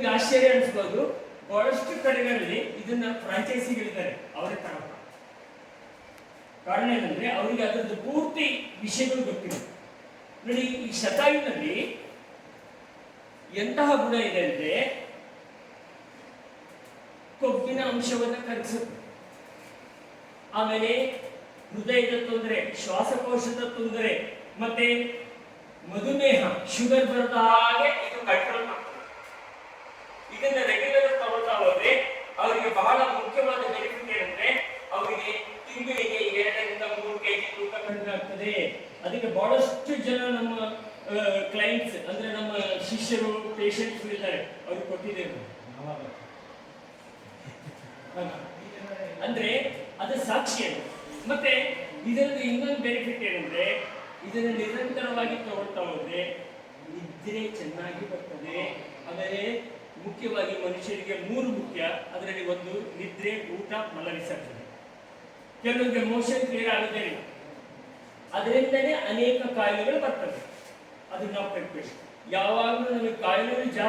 ಈಗ ಆಶ್ಚರ್ಯ ಅನಿಸ್ಬೋದು. ಬಹಳಷ್ಟು ಕಡೆಗಳಲ್ಲಿ ಇದನ್ನ ಫ್ರಾಂಚೈಸಿಗಳಿದ್ದಾರೆ. ಅವರೇ ತಗೊಂಡು ಕಾರಣ ಏನಂದ್ರೆ, ಅವರಿಗೆ ಅದರದ್ದು ಪೂರ್ತಿ ವಿಷಯಗಳು ಗೊತ್ತಿಲ್ಲ. ನೋಡಿ, ಈ ಶತಾಯಿನಲ್ಲಿ ಎಂತಹ ಗುಣ ಇದೆ ಅಂದ್ರೆ, ಕೊಬ್ಬಿನ ಅಂಶವನ್ನ ಕರಗಿಸುತ್ತೆ. ಆಮೇಲೆ ಹೃದಯದ ತೊಂದರೆ, ಶ್ವಾಸಕೋಶದ ತೊಂದರೆ, ಮತ್ತೆ ಮಧುಮೇಹ, ಶುಗರ್ ಬರದ ಹಾಗೆ ಇದನ್ನ ರೆಗ್ಯುಲರ್ ತಗೊಳ್ತಾ ಹೋದ್ರೆ ಅವರಿಗೆ ಬಹಳ ಮುಖ್ಯವಾದ ಬೆನಿಫಿಟ್ ಏನಂದ್ರೆ ಅವರಿಗೆ ತಿಂಗಳಿಗೆ ಎರಡರಿಂದ ಮೂರು ಕೆಜಿ ತೂಕ ಕಡಿಮೆ ಆಗ್ತದೆ ಅದಕ್ಕೆ ಬಹಳಷ್ಟು ಜನ ನಮ್ಮ ಕ್ಲೈಂಟ್ಸ್ ಅಂದ್ರೆ ನಮ್ಮ ಶಿಷ್ಯರು ಪೇಷಂಟ್ಸ್ ಇದ್ದಾರೆ ಅವ್ರಿಗೆ ಕೊಟ್ಟಿದ್ದೇವೆ. ಅಂದ್ರೆ ಅದು ಸಾಕ್ಷಿ ಅದು. ಮತ್ತೆ ಇದರಲ್ಲಿ ಇನ್ನೊಂದು ಬೆನಿಫಿಟ್ ಏನಂದ್ರೆ ಇದನ್ನ ನಿರಂತರವಾಗಿ ತಗೊಳ್ತಾ ಹೋದ್ರೆ ನಿದ್ರೆ ಚೆನ್ನಾಗಿ ಬರ್ತದೆ. ಆಮೇಲೆ ಮುಖ್ಯವಾಗಿ ಮನುಷ್ಯರಿಗೆ ಮೂರು ಮುಖ್ಯ. ಅದರಲ್ಲಿ ಒಂದು ನಿದ್ರೆ, ಊಟ ಮಲವಿಸರ್ಜನೆ ಕೆಲವರಿಗೆ ಮೋಷನ್ ಕ್ಲಿಯರ್ ಆಗುತ್ತೆ ಅದರಿಂದಲೇ ಅನೇಕ ಕಾಯಿಲೆಗಳು ಬರ್ತವೆ. ಅದು ನಾವು ಕಟ್ಬೇಕು ಯಾವಾಗಲೂ ನಮಗೆ ಕಾಯಿಲೆಗಳು ಜಾಸ್ತಿ